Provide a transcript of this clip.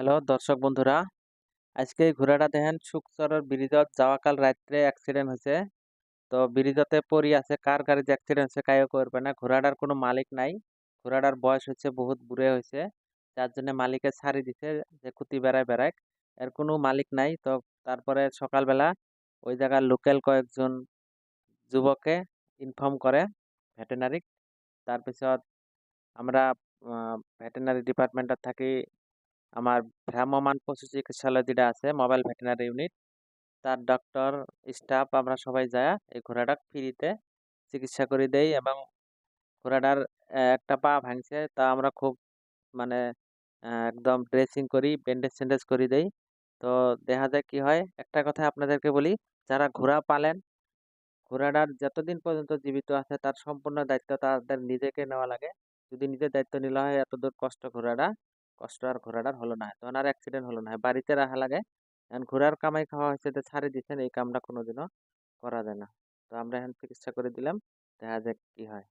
Hello, দর্শক বন্ধুরা। আজকে এই ঘোড়াটা দেখেন সুকচরের ব্রিজত যাওয়াকাল রাত্রে অ্যাক্সিডেন্ট হয়েছে। তো ব্রিজতে পড়ি আছে, কার গাড়িতে অ্যাক্সিডেন্ট হয়েছে কাইও করবে না। ঘোড়াটার কোনো মালিক নাই। ঘোড়াটার বয়স হচ্ছে, বহুত বুড়ে হয়েছে। যার জন্য মালিকে ছাড়ি দিছে যে কুতি বেড়ায় বেড়ায় এর কোনো মালিক নাই। তো তারপরে সকালবেলা ওই জায়গার লোকাল কয়েকজন যুবকে ইনফর্ম করে ভেটেনারি তারপিছত আমরা ভেটেনারি ডিপার্টমেন্টের থাকি আমার ভ্রাম্যমান পশু চিকিৎসালয় যেটা আছে মোবাইল ভেটেনারি ইউনিট তার ডক্টর স্টাফ আমরা সবাই যায় এই ঘোড়াটা ফ্রিতে চিকিৎসা করে দেই এবং ঘোড়াটার একটা পা ভাঙছে, তা আমরা খুব মানে একদম ড্রেসিং করি ব্যান্ডেজ স্যান্ডেজ করে দেই। তো দেখা যায় কি হয়। একটা কথা আপনাদেরকে বলি, যারা ঘোড়া পালেন, ঘোড়াটার যতদিন পর্যন্ত জীবিত আছে, তার সম্পূর্ণ দায়িত্ব তাদের নিজেকে নেওয়া লাগে। যদি নিজের দায়িত্ব নিলে হয় এত দূর কষ্ট ঘোড়াটা কষ্ট আর ঘোড়াটার হলো না, তখন আর অ্যাক্সিডেন্ট হলো না। বাড়িতে রাখা লাগে, এখন ঘোড়ার কামাই খাওয়া হয়েছে তো ছাড়ি দিচ্ছেন এই কামটা কোনোদিনও করা যায় না। তো আমরা এখন চিকিৎসা করে দিলাম, দেখা যাক কি হয়।